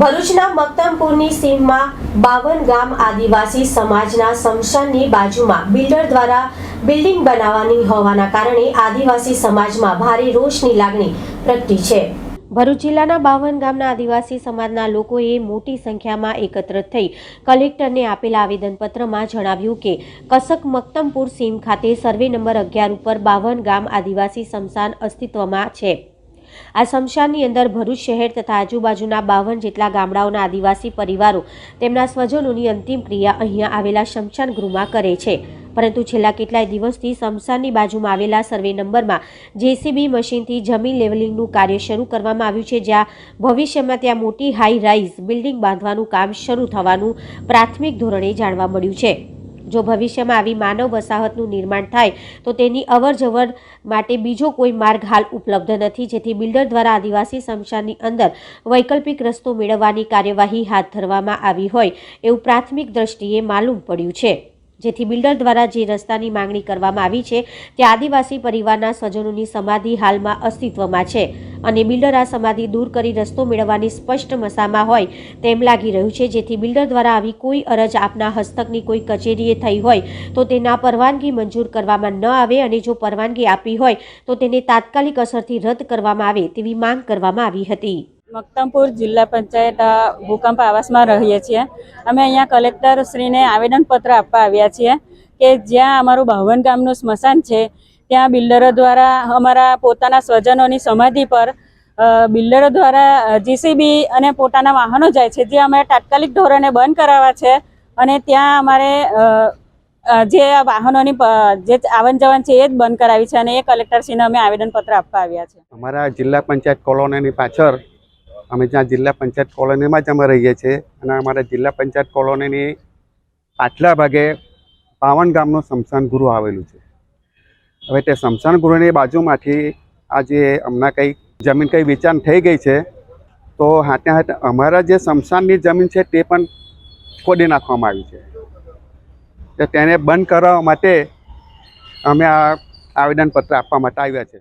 ભરૂચના મક્તમપુરની સીમમાં બાવન ગામ આદિવાસી સમાજના સમશાનની બાજુમાં બિલ્ડર દ્વારા બિલ્ડિંગ બનાવવાની હોવાના કારણે આદિવાસી સમાજમાં ભારે રોષની લાગણી પ્રગટી છે. ભરૂચ જિલ્લાના બાવન ગામના આદિવાસી સમાજના લોકોએ મોટી સંખ્યામાં એકત્ર થઈ કલેક્ટરને આપેલા આવેદનપત્રમાં જણાવ્યું કે, કસક મક્તમપુર સીમ ખાતે સર્વે નંબર અગિયાર ઉપર બાવન ગામ આદિવાસી સમશાન અસ્તિત્વમાં છે. આ સ્મશાનની અંદર ભરૂચ શહેર તથા આજુબાજુના બાવન જેટલા ગામડાઓના આદિવાસી પરિવારો તેમના સ્વજનોની અંતિમ ક્રિયા અહીંયા આવેલા સ્મશાન ગૃહમાં કરે છે. પરંતુ છેલ્લા કેટલાય દિવસથી સ્મશાનની બાજુમાં આવેલા સર્વે નંબરમાં જેસીબી મશીનથી જમીન લેવલિંગનું કાર્ય શરૂ કરવામાં આવ્યું છે, જ્યાં ભવિષ્યમાં ત્યાં મોટી હાઈ રાઇઝ બિલ્ડિંગ બાંધવાનું કામ શરૂ થવાનું પ્રાથમિક ધોરણે જાણવા મળ્યું છે. જો ભવિષ્યમાં આવી માનવ વસાહતનું નિર્માણ થાય, તો તેની અવર જવર માટે બીજો કોઈ માર્ગ હાલ ઉપલબ્ધ નથી, જેથી બિલ્ડર દ્વારા આદિવાસી સમશાનની અંદર વૈકલ્પિક રસ્તો મેળવવાની કાર્યવાહી હાથ ધરવામાં આવી હોય, એવું પ્રાથમિક દ્રષ્ટિએ માલુમ પડ્યું છે. જેથી બિલ્ડર દ્વારા જે રસ્તાની માંગણી કરવામાં આવી છે, તે આદિવાસી પરિવારના સ્વજનોની સમાધિ હાલમાં અસ્તિત્વમાં છે. અને બિલ્ડર આ સમાધિ દૂર કરી રસ્તો મેળવવાની સ્પષ્ટ મસામાં હોય તેમ લાગી રહ્યું છે. જેથી બિલ્ડર દ્વારા આવી કોઈ અરજ આપના હસ્તકની કોઈ કચેરીએ થઈ હોય તો તેના પરવાનગી મંજૂર કરવામાં ન આવે અને જો પરવાનગી આપી હોય તો તેને તાત્કાલિક અસરથી રદ કરવામાં આવે તેવી માંગ કરવામાં આવી હતી. મક્તમપુર જિલ્લા પંચાયત ભૂકંપ આવાસમાં રહીએ છીએ. અમે અહીંયા કલેક્ટરશ્રીને આવેદનપત્ર આપવા આવ્યા છીએ કે જ્યાં અમારું બાવન ગામનું સ્મશાન છે ત્યાં બિલ્ડરો દ્વારા અમારા પોતાના સ્વજનોની સમાધિ પર બિલ્ડરો દ્વારા જીસીબી અને પોતાના વાહનો જાય છે, જે અમે તાત્કાલિક ધોરણે બંધ કરાવવા છે અને ત્યાં અમારે જે વાહનોની જે આવન જવન છે એ જ બંધ કરાવી છે અને એ કલેક્ટરશ્રીને અમે આવેદનપત્ર આપવા આવ્યા છે. અમારા જિલ્લા પંચાયત કોલોનીની પાછળ, અમે જ્યાં જિલ્લા પંચાયત કોલોનીમાં જ અમે રહીએ છીએ અને અમારા જિલ્લા પંચાયત કોલોનીની પાછલા ભાગે પાવન ગામનું સ્મશાન ગૃહ આવેલું છે. હવે તે સ્મશાન ગૃહની બાજુમાંથી આજે હમણાં કંઈ જમીન કંઈ વેચાણ થઈ ગઈ છે, તો હાથે હાથે અમારા જે સ્મશાનની જમીન છે તે પણ ખોદી નાખવામાં આવી છે. તો તેને બંધ કરવા માટે અમે આ આવેદનપત્ર આપવા માટે આવ્યા છે.